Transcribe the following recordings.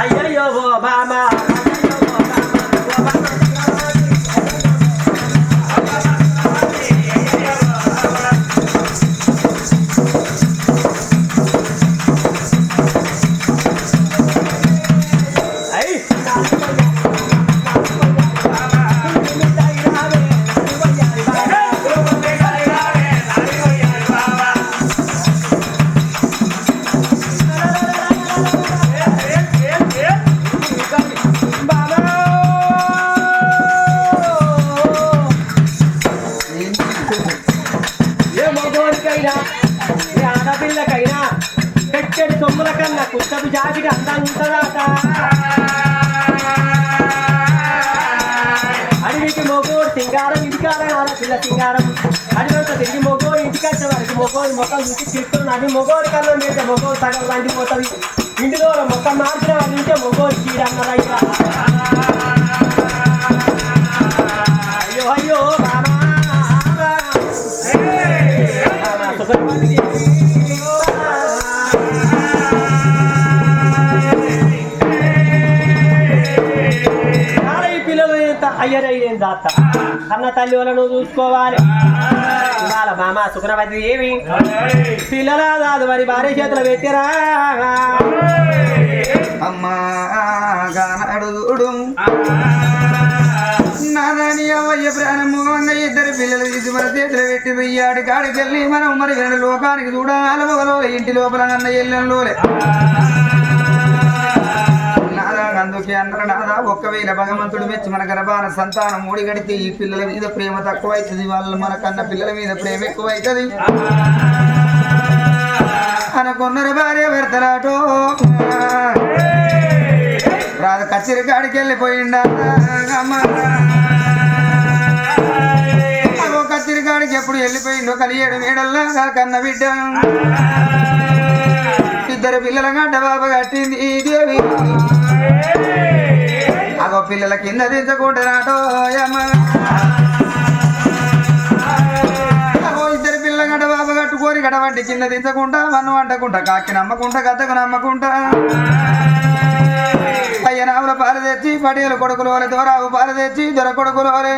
అయ్యయ్యో ఓ బామ అయ్యి సొమ్ముల కన్నా కుట్టపు జాతికి అందంగా ఉంటుందాట. అడవికి మొగోడు సింగారం ఇంటికారం ఆడపిల్ల సింగారం. అడివంత తిరిగి మొగోడు ఇంటికి వచ్చే వరకు మొగోడు మొత్తం చూసి తిరుగుతుంది అది మొగోడు కన్నా మీద మొగోడు సగం వండిపోతుంది. ఇంటిలో మొత్తం మార్చిన వాళ్ళు నుంచే మొగోడు చీడన్నదయ్యా అయ్యో అయ్యో. ఎంత అయ్యరయ్యేం దాత. అన్న తల్లి వల్ల చూసుకోవాలి. ఇవాళ మామ సుఖనవతి ఏమి? పిల్లల దాదు మరి భార్య చేతులు పెట్టిరా. అమ్మా గానడుగుడు నాదని అవ్వయ్య ప్రాణము అన్న ఇద్దరు పిల్లలు తీసి మన చేతులు పెట్టి వెయ్యాడు కాడికి వెళ్ళి మనం మరి రెండు లోకానికి చూడాలి. ఇంటి లోపల అన్న ఎల్లంలోలే అందుకే అన్నారు నాదా ఒక్కవేళ భగవంతుడు మెచ్చి మన గర్భాన సంతానం ఓడిగడితే ఈ పిల్లల మీద ప్రేమ తక్కువ అవుతుంది వాళ్ళు మన కన్న పిల్లల మీద ప్రేమ ఎక్కువ అవుతుంది అనుకున్నారు భార్య భర్తలాటో. రాదు కచ్చిరి కాడికి వెళ్ళిపోయిండా. అమ్మ. కచ్చిరి కాడికి ఎప్పుడు వెళ్ళిపోయిండో కలియడు మేడల్లా కన్న బిడ్డ. ఇద్దరు పిల్లల గంట బాబ కట్టింది దేవి. పిల్లల కింద అగో ఇద్దరు పిల్లల గంట బాబు కట్టుకొని గడవంటి కింద దించకుండా మన్ను వంటకుంటా కాకి నమ్మకుంటా గద్దకు నమ్మకుంటా. అయ్యనావుల పాలు తెచ్చి పడేలు కొడుకులు వాళ్ళ దూరావు పాలు తెచ్చి దొర కొడుకులు వాళ్ళ.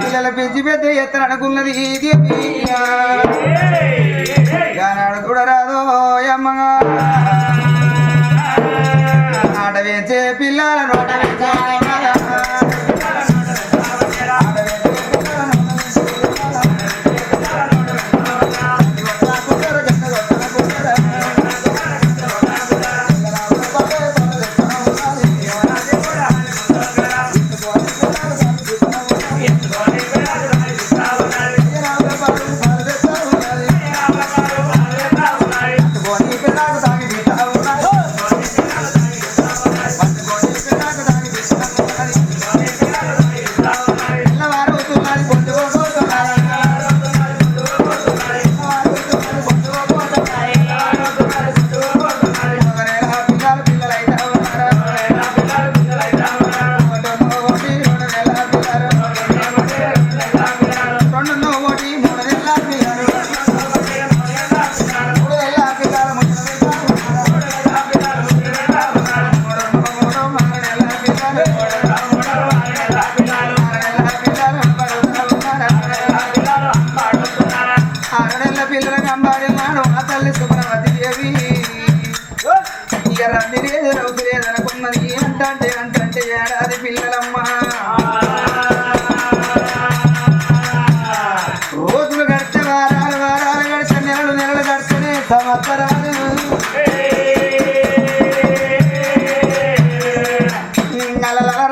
పిల్లల పెంచి పెద్ద ఎత్తన అనుకున్నది చూడరాదో అమ్మగా ఆట పిల్లల నోట వేసే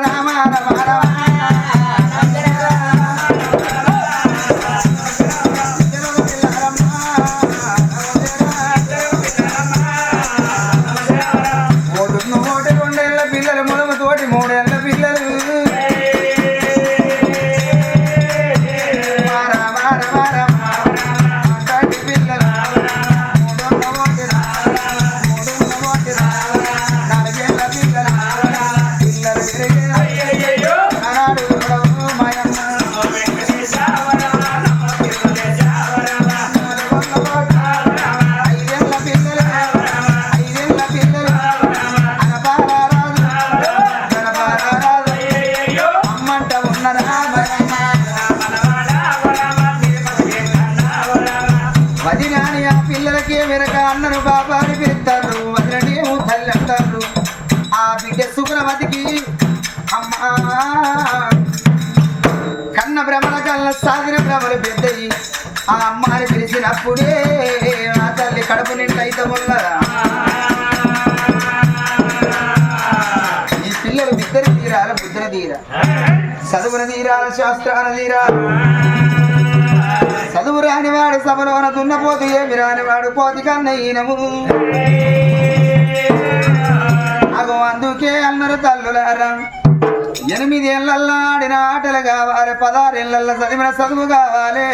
I'm Rama అన్నను బాబాని పెద్దరు పిలుస్తారు వదిన ఆ బిడ్డ శుక్రవతికి అమ్మా. కన్న భ్రమల కళ్ళ సాగిన భ్రమలు పెద్దయి ఆ అమ్మని పిలిచినప్పుడే ఆ తల్లి కడుపు నిండా ఉన్నదా? ఈ పిల్లలు బిద్దరు తీరాల బుద్ధర తీరా. చదువున తీరాల శాస్త్రాన తీరా. చదువు రానివాడు సభలోన దున్నపోతు ఏమి రానివాడు పోతి కన్న ఈనము అగో అందుకే అన్నారు తల్లులారా ఎనిమిదేళ్ళల్లో ఆడిన ఆటలు కావాలి పదహారేళ్ళలో చదివిన చదువు కావాలి.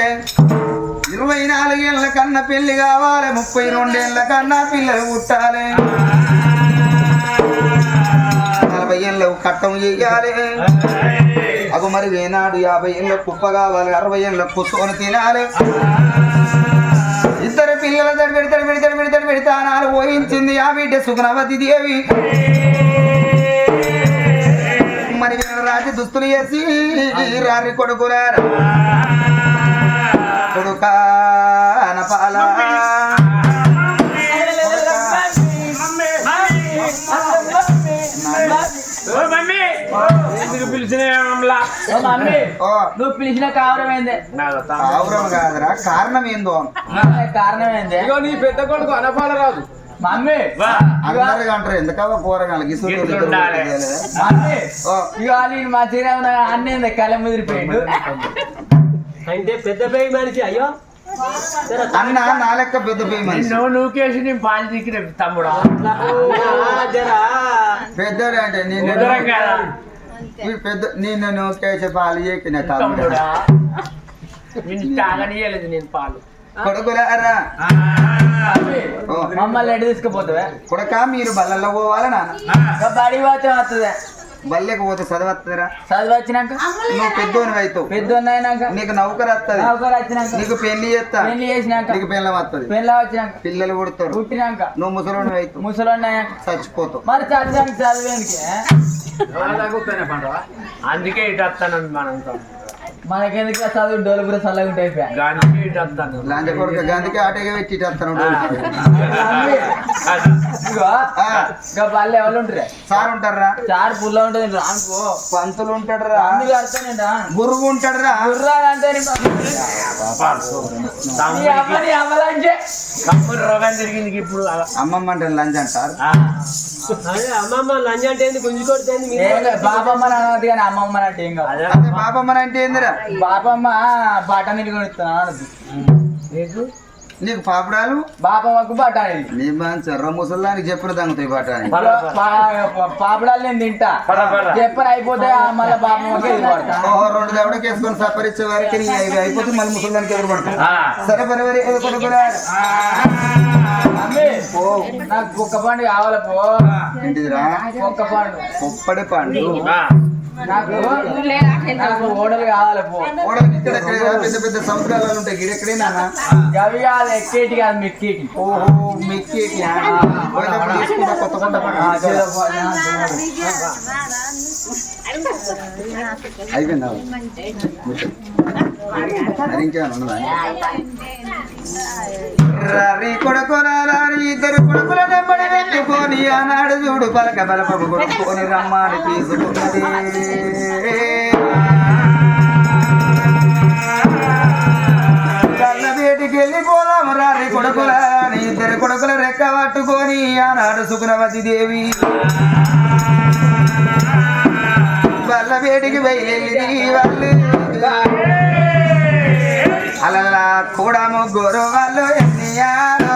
ఇరవై నాలుగేళ్ళ కన్నా పెళ్ళి కావాలి ముప్పై రెండేళ్ళ కన్నా పిల్లలు పుట్టాలి. యాభై ఏళ్ళ కట్టం చేయాలి. అగు మరి ఏనాడు యాభై ఏళ్ళ కుప్ప కావాలి అరవై ఏళ్ళ కూర్చొని తినాలి. ఇద్దరు పిల్లల తడి పెడతాడు పెడతాడు పెడతాడు పెడతానాలు పోయించింది ఆ బిడ్డ సుగుణవతి దేవి. మరి రాజు దుస్తులు వేసి రారి కొడుకురారా కొడుకా అనపాలా నువ్వు పిలిచిన కావడం ఏంది కాదురా కారణం ఏందో కారణం ఏంది ఇగో నీ పెద్ద కొడుకు అనపాల రాదు మమ్మీ అందరు అంటారు ఇసురు ఇట్లుండాలి. మమ్మీ ఇక నేను మా చిన్న అన్నీ కళ్ళ ముదిరిపోయిండు అంటే పెద్ద పేయి మనిషి అయ్యో అన్న నా లెక్క పెద్ద పోయి మనిషి నువ్వు నువ్వుకేసి నేను పాలు దిక్కిన తమ్ముడా జరా పెద్దోడు అంటే నేను ఈ పెద్ద నేను నోకేసి పాలు ఎక్కిన తమ్ముడు తమ్ముడా నేను తాగనీయలేదు నేను పాలు. కొడుకులారా మమ్మల్ని ఎటు తీసుకుపోతావే? కొడక మీరు బల్లల్లో పోవాలి నాన్న? బడి పోతే వస్తుంది. బల్లెకి పోతే చదవత్తరా చదువు వచ్చినాక? నువ్వు పెద్దోని అవుతావు పెద్ద అయినాక? నీకు నౌకరు వస్తుంది నౌకరు వచ్చినాక? నీకు పెళ్ళి చేస్తా. పెళ్ళి చేసినాక? నీకు పిల్ల వస్తుంది పెళ్ళ వచ్చినాక? పిల్లలు పుడతారు. పుట్టినాక? నువ్వు ముసలోని అవుతావు ముసలోన్నాక చచ్చిపోతావు. మరి చదివానికి చదివేనికి అందుకే ఇటు వస్తాను మనం మనకెందుకు చదువు? డోలు కూడా చల్లగా ఉంటాయి లాంటి కొడుకు గందికి ఆటగా పెట్టి. ఇక పల్లె ఎవరు ఉంటారు సార్ ఉంటారా చారు పుల్ల ఉంటుంది రానుకో పంతులు ఉంటాడరా? అన్ని కడతానేంటా. గురువు ఉంటాడరా? అమ్మలంటే కమ్ముడు రోగం తిరిగింది ఇప్పుడు. అమ్మమ్మ అంటే లంచ్ అంటారు? అమ్మమ్మ లంచ్ అంటే ఏంది? గుంజు కొడితే ఏంది? మీరు ఏం కాదు, బాపమ్మ అన్నది కానీ అమ్మమ్మ అంటే ఏం కాదు. పాపమ్మ అంటే ఏందిరా? బాపమ్మ బఠానీలు కొడుతున్నా అనదు నీకు? నీకు పాపడాలు? బాపమ్మకు బఠానీలు. నీ మంచి ఎర్ర ముసలానికి చెప్పిన తంగుతాయి. పా- పాపడాలు నేను తింటా. చెప్పని అయిపోతే ఆ మళ్ళీ బాపమ్మకి పడతా ఓహో రెండు దవడకి వేసుకొని సపరిచ్చే వారికి నీ అవి అయిపోతే మళ్ళీ ముసలానికి ఎదురు పడతాయి ఆ. సరే మమ్మీ నాకు కుక్క పండు కావాలి పో ఏంటిదిరా? కుక్క పండు. పొప్పడి పండు. ఓడలు కావాలి పో ఓడలకి ఇక్కడ పెద్ద పెద్ద సముద్రాలు ఉంటాయి గిడ ఎక్కడే నాన్న అవి కాదు ఎక్కేటి కాదు మిక్కేటి ఓహో మిక్కి పోయినప్పుడు తీసుకుంటా కొత్త ఆ, అయిపోయిందా మరి ఇంకేమైనా ఉన్నదా రవి కొడుకురాలని ఇద్దరు కొడుకుల నెమ్మడి పెట్టుకొని ఆనాడు చూడు పలక బలపపు కొడుకొని రమ్మని తీసుకున్నది కళ్ళ వెళ్ళిపోదాము రారి కొడుకులని ఇద్దరు కొడుకుల రెక్క పట్టుకొని ఆనాడు సుగుణవతి దేవి. వాళ్ళ వేడికి బయలుదేరి వాళ్ళు అలలా కూడా ముగ్గురు వాళ్ళు ఎన్నియారో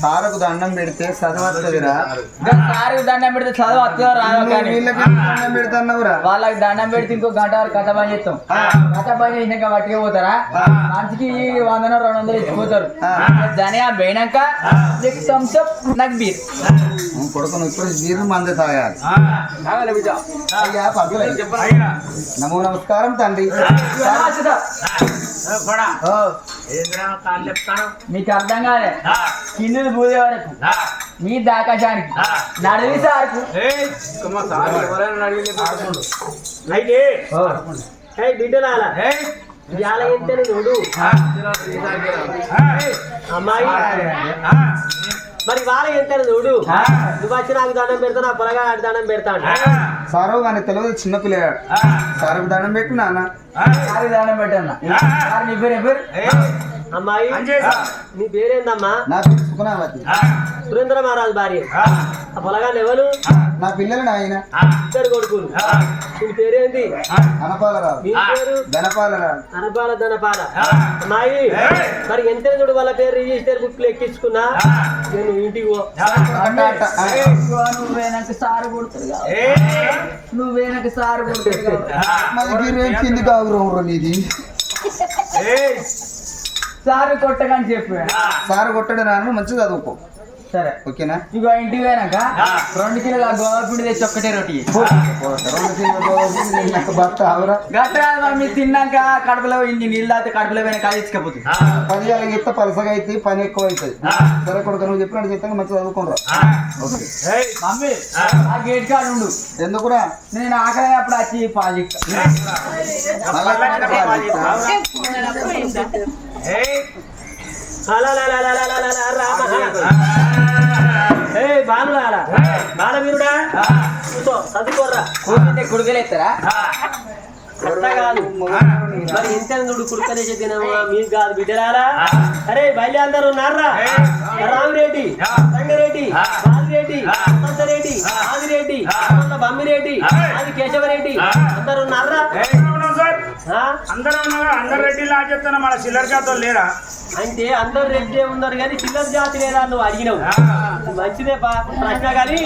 సారకు దండం పెడితే చదవస్తుందిరా ఇంకా సార్కి దండం పెడితే చదువు వస్తుందో రాదో కానీ. వీళ్ళకి దండం పెడుతున్నావురా? వాళ్ళకి దండం పెడితే ఇంకో గంట వరకు కథ పని చేస్తాం. కథ పని చేసినాక పట్టుకే పోతారా? మనిషికి వందన రెండు వందలు ఇచ్చిపోతారు. ధనియా పోయినాక నీకు బీర్ కొడుకును ఇప్పుడు నీరు మంది తాగాలి. నమో నమస్కారం తండ్రి. మీకు అర్థం కాలే. కింది పూజే వరకు. మీ దాకాశానికి. నడివి సార్కు. చూడు అమ్మాయి. మరి వాళ్ళ ఎంతని చూడు. నువ్వు వచ్చి నాకు దండం పెడతా నా పొలగా ఆడి దండం పెడతాను సారు కానీ తెలియదు చిన్న పిల్లగాడు. సారుకు దండం పెట్టు నాన్న పెట్టన్నా సార్ నీ పేరు అమ్మాయి నీ పేరేందమ్మా? నా పేరు సుగుణావతి. సురేంద్ర మహారాజు భార్య. ఆ. పొలగాన్ని ఎవరు? నా పిల్లలు నాయన. ఇద్దరు కొడుకులు. నీ పేరేంది? అనపాలరావు నీ పేరు? ధనపాలరావు. అనపాల ధనపాల. అమ్మాయి మరి ఎంత చూడు వాళ్ళ పేరు రిజిస్టర్ బుక్లో ఎక్కించుకున్నా నేను ఇంటికి నువ్వేనక సారు కొడుతుంది నువ్వేనక సారు కొడుతుంది కింది కాగురం నీది? సారు కొట్టకని చెప్పు సారు కొట్టడు నాన్న మంచిగా చదువుకో. సరే ఓకేనా? ఇగో ఇంటికి పోయినాక రెండు కిలోల గోధుమ తెచ్చి ఒక్కటే రొట్టి రెండు కిలోల గోధుమ భర్త ఆవురా. గట్రా మీరు తిన్నాక కడుపులో ఇన్ని నీళ్ళు తాగితే కడుపులో పోయిన కాదు ఇచ్చకపోతుంది పది ఏళ్ళకి ఎత్తే పలసగా అయితే పని ఎక్కువ అవుతుంది సరే కొడుకు నువ్వు చెప్పినట్టు చెప్తాను మంచిగా చదువుకోరా ఓకే. మమ్మీ. ఆ. గేట్ కాడ ఉండు. ఎందుకురా? నేను ఆకలి అప్పుడు వచ్చి పాలు ఇస్తా. బాలులారా బాలవీరుడా? కూర్చో చదువుకోర్రా. కూర్చుంటే అట్లా కాదు. మరి ఎంత నుడు కుడుకనేసి తినమా మీరు కాదు బిడ్డలారా అరే బయలు అందరూ ఉన్నారా రామిరెడ్డి రంగారెడ్డి బాలిరెడ్డి రెడ్డి ఆదిరెడ్డి బమ్మిరెడ్డి ఆది కేశవరెడ్డి అందరు ఉన్నారా? అందరూ ఉన్నారు అందరు రెడ్డి లా చెప్తున్నా మన చిల్లర జాతలు లేరా అంటే అందరు రెడ్డి ఉన్నారు కానీ చిల్లర జాతి లేదా నువ్వు అడిగినావు. మంచిదే బా ప్రశ్న కానీ.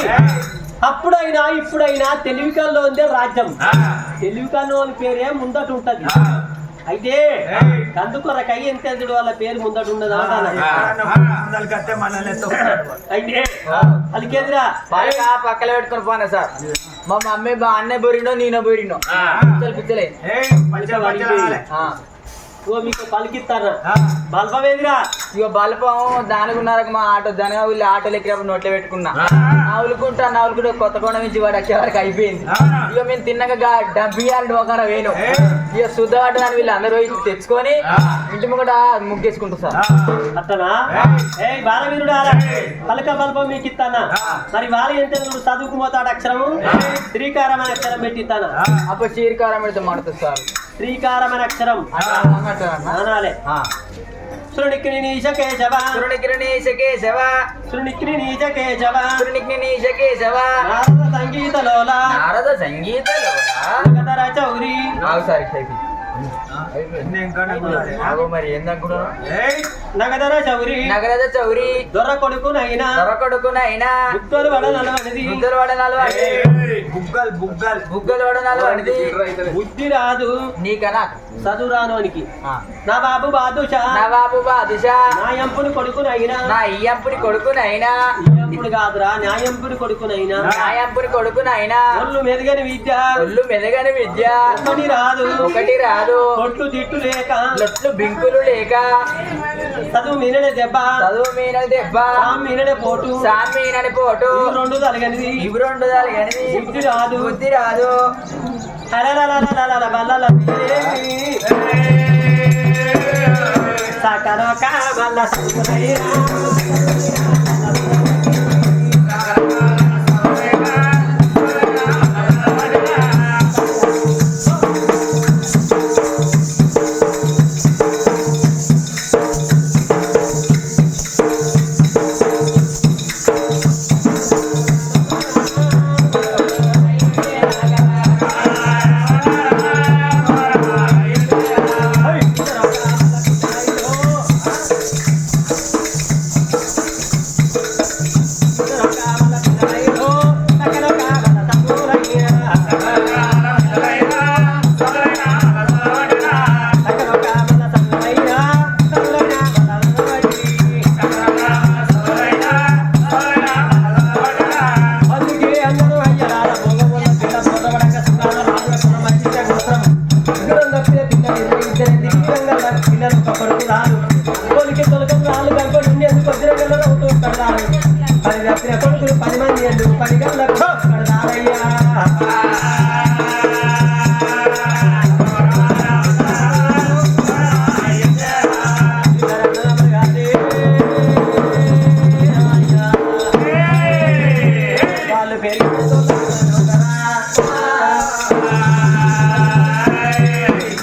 అప్పుడైనా ఇప్పుడైనా తెలివికల్లో ఉందే రాజ్యం. తెలివికల్లో పేరే ముందట ఉంటది. అయితే కందుకొరకై ఎంత ఎదుడు వాళ్ళ పేరు ముందట ఎత్తుకుంటాడు అయితే పలక పక్కన పెట్టుకొని పోనా సార్? మా మమ్మీ బా అన్నే బొరినో నేనో బొరినో. పిచ్చలు ఓ మీకు పలికిస్తారా బల్పవేదిరా ఇక బలపం దానికి ఉన్నారక మా ఆటో దానిగా వీళ్ళు ఆటోలు ఎక్కినప్పుడు నోట్లో పెట్టుకున్నా. నవ్వులుకుంటా నవ్వులుకుంటా కొత్త కొండ నుంచి వాడు వచ్చే వరకు అయిపోయింది. ఇక మేము తిన్నాక డబ్బు ఇవ్వాలి ఒకర వేను ఇక శుద్ధపడ్డ దాన్ని వీళ్ళు అందరూ పోయి తెచ్చుకొని ఇంటి ముంగట ముగ్గేసుకుంటారు సార్. అట్టనా ఏ. బాలవీరుడు పలక బల్పం మీకు ఇస్తానా? మరి వాళ్ళు ఎంత నువ్వు చదువుకు పోతాడు అక్షరము శ్రీకారం అనే అక్షరం పెట్టిస్తానా అప్పుడు చీరకారం పెడితే మడుతుంది సార్. శ్రీకారం అనే అక్షరం. అనాలే. శృణిక్ని నీచ కేశవ. సురునికి నీశ కేశవ. శృణిక్ని నీచ కేశవ. సురునికి నీశ కేశవ. నారద సంగీత లోల. నారద సంగీత నగధర చౌరి ఆగు సార్ మరి చౌరి. నగరద చౌరి. దొర కొడుకునైనా. వడనాలు బుగ్గల్ బుగ్గల్ బుగ్గలు వడనాలు బుద్ధి రాదు. నీకనా? చదువు రానోనికి నా బాబు బాదుషా. నా బాబు బాదుషా. నా ఎంపుని కొడుకునైనా. నా ఇయ్యంపుని కొడుకునైనా. ఎంపుడు కాదురా న్యాయంపుడి కొడుకునైనా. నా ఎంపుని కొడుకునైనా. ఒళ్ళు మెరుగని విద్య. ఒళ్ళు మెదగని విద్య. ఒకటి రాదు. ఒకటి రాదు. కొట్టు తిట్టు లేక. లొట్లు బింకులు లేక. చదువు మీననే దెబ్బ. చదువు మీన దెబ్బ. మీననే పోటు. సామీనని పోటు. ఇవి రెండు తలగనిది ఇవి రెండు కానీ బుద్ధి రాదు. బుద్ధి రాదు. సకరొక బల్ల సుకునైనా.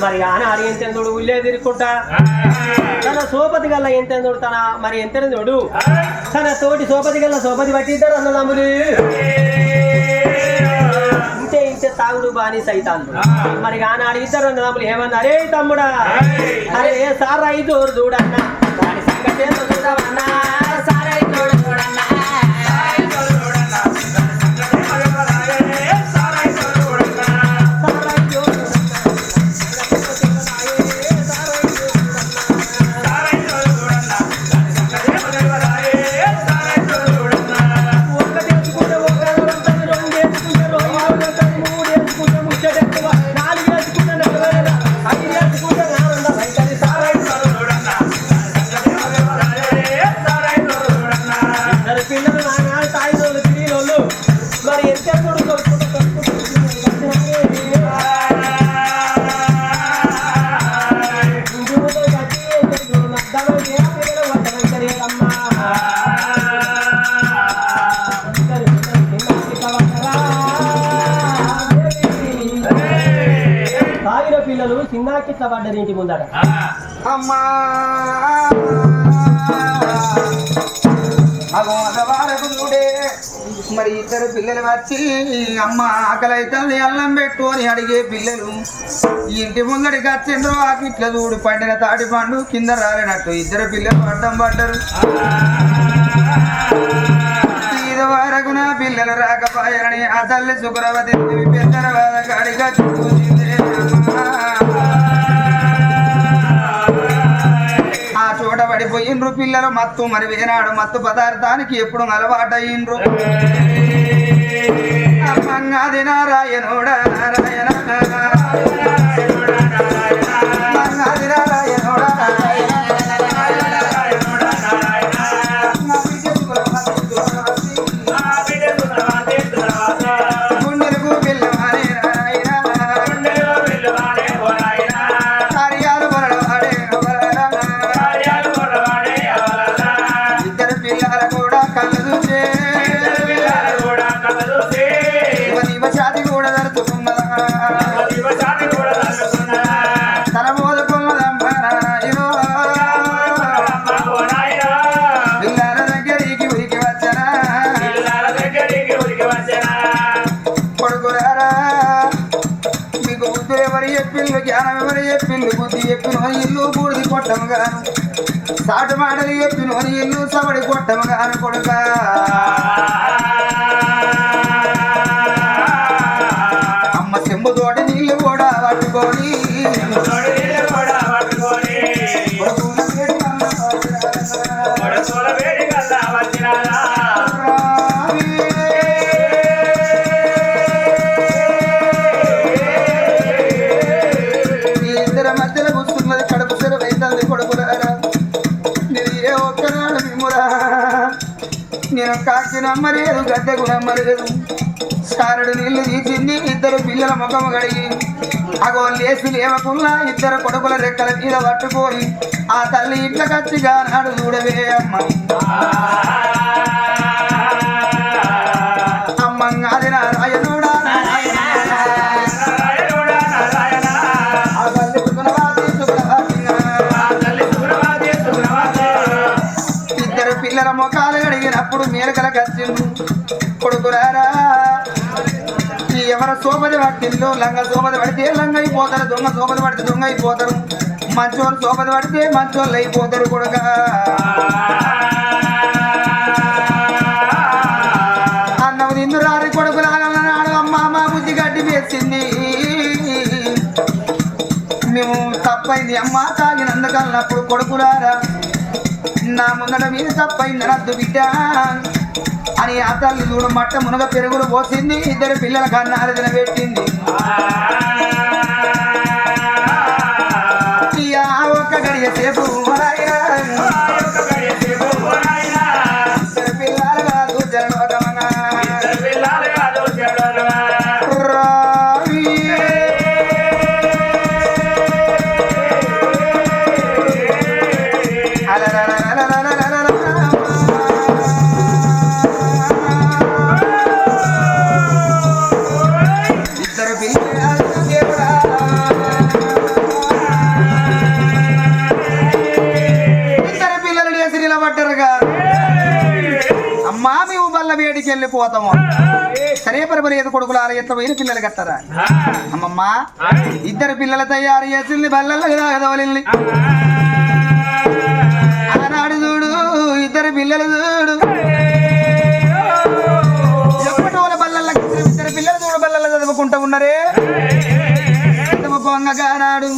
మరి ఆనాడు ఎంతెందుడు ఉల్లే తిరుక్కుంటా. తన సోపతి గల్ల ఎంతెందుడు తన? మరి ఎంతెందుడు తన తోటి సోపతి గల్ల సోపతి పట్టిద్దరు అన్నదమ్ములు. ఇంతే ఇంతే తాగుడు బాని సైతాన్లు మరి ఆనాడు ఇద్దరు అన్నదమ్ములు ఏమన్నారే? తమ్ముడా అరే సారాయి జోరు చూడన్నా దాని సంగతి చూడమన్నా పిల్లలు చిన్నాకిట్ల పడ్డది ఇంటి అమ్మా! చూడే మరి ఇద్దరు పిల్లలు వచ్చి అమ్మ ఆకలి అవుతుంది అల్లం పెట్టు అని అడిగే పిల్లలు ఇంటి ముందడికి వచ్చిండ్రు ఆకిట్ల చూడు పండిన తాటి పండు కింద రాలినట్టు. ఇద్దరు పిల్లలు అడ్డం పడ్డరు. ఇది వరకు నా పిల్లలు రాకపోయారని ఆ తల్లి శుక్రవతి పెద్దల బాధ కాడిగా చూసిందే పడిపోయిండ్రు పిల్లలు మత్తు మరి వేనాడు మత్తు పదార్థానికి ఎప్పుడు అలవాటయ్యిండ్రు? అమ్మంగాది నారాయణుడా నారాయణ. చెప్పిండ్రు ఎవరు చెప్పింది బుద్ధి చెప్పిన ఇల్లు బూడిది కొట్టము గాను సాటు మాటలు చెప్పిన ఇల్లు సబడి కొట్టము గాను కొడుక నేను కాకి నమ్మలేదు గద్దెకు నమ్మలేదు సారడు నీళ్ళు తీసింది ఇద్దరు పిల్లల ముఖం కడిగి. అగో లేసి లేవకుండా ఇద్దరు కొడుకుల రెక్కల మీద పట్టుకొని ఆ తల్లి ఇంట్ల కచ్చిగా నాడు చూడవే అమ్మ. అమ్మంగాది నాడు కడిగినప్పుడు కొడుకురారా? ఈ ఎవర సోపది పట్టిల్లు? లంగ సోపది పడితే లంగ అయిపోతారు దొంగ సోపది పడితే దొంగ అయిపోతారు మంచోళ్ళు సోపది పడితే మంచోళ్ళు అయిపోతారు కొడుక. అన్నం నిన్ను రారి కొడుకులాగన్నాడు అమ్మ మా బుద్ధి గడ్డి వేసింది. మేము తప్పైంది అమ్మ తాగినందుకన్నప్పుడు కొడుకులారా. నా ముందట మీరు తప్పైంది రద్దు బిడ్డ. అని ఆ తల్లి చూడు మట్ట మునగ పెరుగులు పోసింది. ఇద్దరు పిల్లల కన్నాలు పెట్టింది. ఒక్క గడియ సేపు వేడికి వెళ్ళిపోతాము సరే పరపరి ఏదో కొడుకులు ఆరు ఎట్ల పోయిన పిల్లలు కట్టరా అమ్మమ్మ ఇద్దరు పిల్లలు తయారు చేసింది బల్లల్లో తాగదవలింది ఆనాడు చూడు ఇద్దరు పిల్లలు చూడు. ఎప్పటి వాళ్ళ ఇద్దరు పిల్లలు చూడు బల్లల్లో చదువుకుంటూ ఉన్నారే? పొంగగా నాడు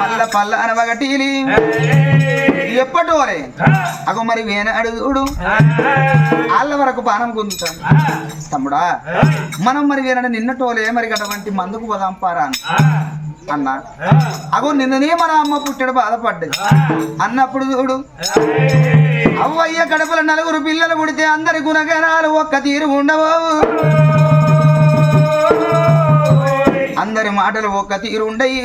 మల్ల పల్ల అనవగటీలి ఎప్పటి వరే? అగో మరి వేనాడు చూడు వాళ్ళ వరకు పానం గుంజుతాను తమ్ముడా మనం మరి వేనాడు నిన్నటోలే మరి అటువంటి మందుకు పోదాం పారా అని. అన్నా అగో నిన్ననే మన అమ్మ పుట్టాడు బాధపడ్డది. అన్నప్పుడు చూడు. అవ్వయ్య కడుపుల నలుగురు పిల్లలు పుడితే అందరి గుణగణాలు ఒక్క తీరు ఉండవు. అందరి మాటలు ఒక్క తీరు ఉండయి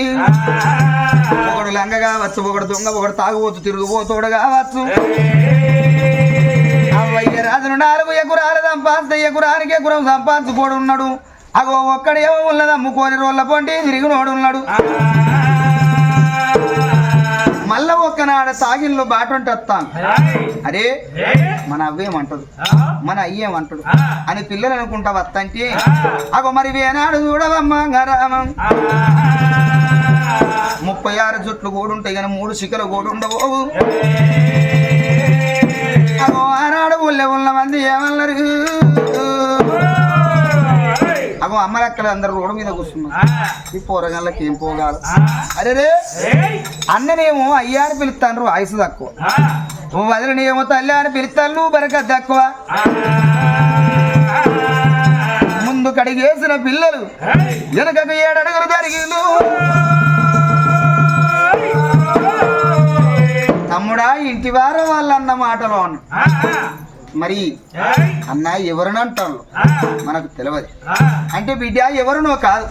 ఒకడు లంగ కావచ్చు ఒకడు దొంగ ఒకడు తాగుబోతు తిరుగుబోతోడు కావచ్చు. అవ్వయ్య రాజును నాలుగు ఎగురాలు సంపాదిస్తే ఎగురానికి ఎగురం సంపాదించుకోడు ఉన్నాడు. అగో ఒక్కడేమో ఉన్నదమ్ముకోని రోళ్ళ పొంటి తిరిగినోడు ఉన్నాడు. మళ్ళా ఒక్కనాడ తాగిళ్ళు బాటంటే వస్తాను. అరే మన అవ్వేమంటదు? మన అయ్యేమంటాడు. అని పిల్లలు అనుకుంటా వస్తంటే అగో మరి వేనాడు చూడవమ్మా గరామం. ముప్పై ఆరు జుట్లు కూడుంటాయి కానీ మూడు శిఖలు కూడుండవు అగో ఆనాడు ఊళ్ళో ఉన్న మంది ఏమన్నారు? అగో అమ్మలక్కలు అందరు రోడ్డు మీద కూర్చున్నారు. ఈ పోరగాళ్ళకి ఏం పోగాలి? అరే రే అన్ననేమో అయ్యా అని పిలుస్తాను ఆయుసు తక్కువ. వదిలినేమో తల్లి అని పిలుస్తాను బరకత్ తక్కువ. ముందు కడిగేసిన పిల్లలు వెనకకు ఏడడుగులు జరిగిండు. తమ్ముడా ఇంటి వారు వాళ్ళు అన్న మాటలు అన్న మరి అన్న ఎవరిని అంటారు? మనకు తెలియదు అంటే బిడ్డ ఎవరునో కాదు.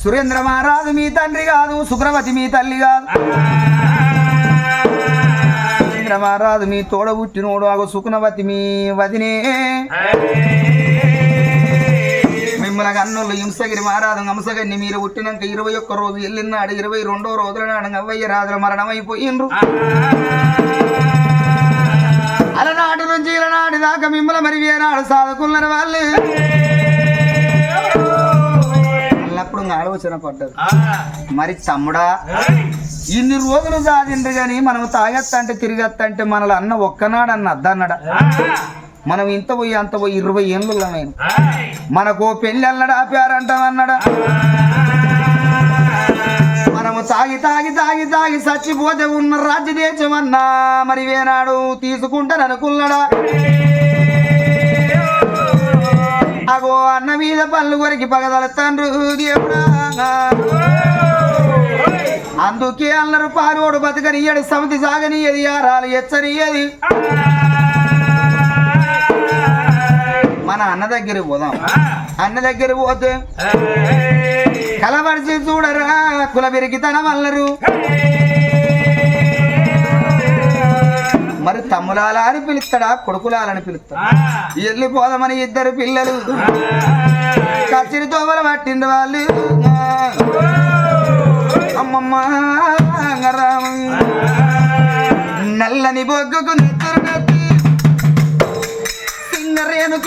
సురేంద్ర మహారాజు మీ తండ్రి కాదు సుగ్రవతి మీ తల్లి కాదు. సురేంద్ర మహారాజు మీ తోడ పుట్టినోడు అగో సుకునవతి మీ వదినే. మిమ్మల్ని అన్నులు హింసగిరి మహారాజు హంసగన్ని మీరు పుట్టినాక ఇరవై ఒక్క రోజు వెళ్ళినాడు ఇరవై రెండో రోజుల నాడు అవ్వయ్య రాజుల మరణమైపోయిండ్రు. అలనాటి నుంచి ఇలనాటి దాకా మిమ్మల్ని మరి వేనాడు సాధకున్నారు వాళ్ళు. అన్నప్పుడు ఇంకా ఆలోచన పడ్డది మరి తమ్ముడా ఇన్ని రోజులు సాధిండ్రు గాని మనం తాగత్తంటే తిరిగత్తంటే మనల్ని అన్న ఒక్కనాడు అన్న అద్దన్నడ మనం ఇంత పోయి అంత పోయి ఇరవై ఏళ్ళు మనకు పెళ్ళి అన్నడా ఆపారంటాం అన్నడా తాగి తాగి తాగి తాగి చచ్చిపోతే ఉన్న రాజ్యదేశం అన్నా మరి వేనాడు తీసుకుంటాను అనుకున్నాడా? అగో అన్న మీద పళ్ళు కొరికి పగదలుతాండ్రు దేవుడా. అందుకే అల్లరు పారోడు బతకనియడు సమితి సాగనీయది ఆరాలు ఎచ్చనియది మన అన్న దగ్గరికి పోదాం. అన్న దగ్గర పోతే కలబడిచి చూడరా కుల పెరిగితనం అల్లరు మరి తమ్ములాల అని పిలుస్తాడా కొడుకులాలని పిలుస్తాడా? వెళ్ళిపోదామని ఇద్దరు పిల్లలు. కచ్చిరి తోమల పట్టిండు వాళ్ళు. అమ్మమ్మ నల్లని బొగ్గుకు నిద్ర నెత్తి సింగరేను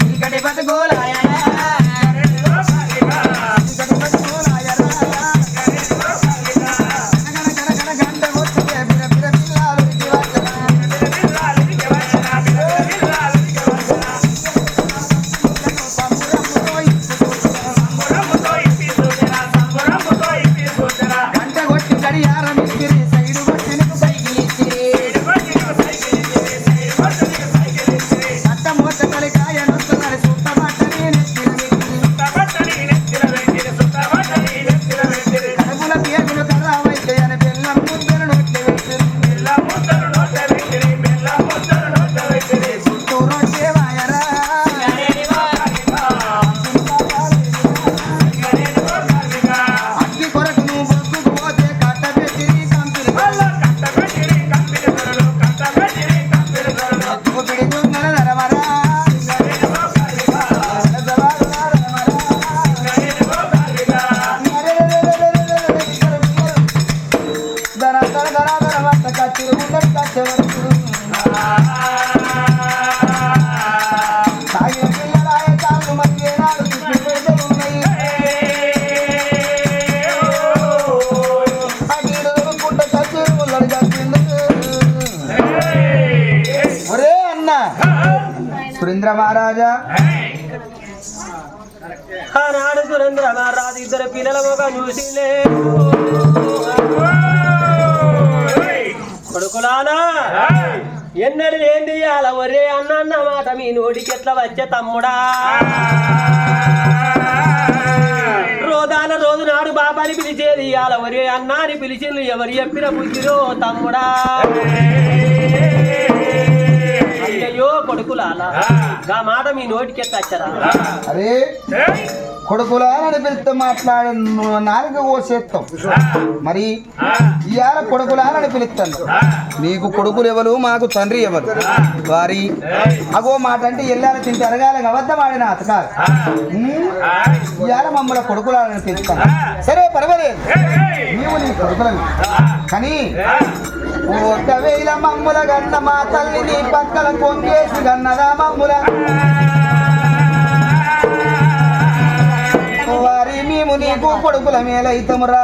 చీకటి బతుకోలాయ అన్న మీ నోటికి ఎట్లా వచ్చే తమ్ముడా. రోదాన రోజు నాడు బాబాని పిలిచేది అలా ఒరే అన్న అని పిలిచిండు ఎవరు చెప్పిన బుద్ధిరో తమ్ముడా. అయ్యయ్యో కొడుకులాలా గా మాట మీ నోటికి ఎట్లా వచ్చరా అరే కొడుకులారని పిలిస్తే మాట్లాడే నాలుగు కోసేస్తాం మరి ఇవాళ కొడుకులారని పిలుస్తాను. నీకు కొడుకులు ఎవరు మాకు తండ్రి ఎవరు? వారి అగో మాట అంటే ఎల్లాల తింటే అరగాల అబద్ధం ఆడిన అతకాలు ఇవాళ మమ్మల్ని కొడుకులారని పిలుస్తాను. సరే పర్వాలేదు. నీవు నీ కొడుకులని. కానీ ఒకవేళ మమ్ముల గన్న మా తల్లిని పక్కల కొంగేసి గన్నదా మమ్ముల. వారి మేము నీకు కొడుకుల మేలైతమురా.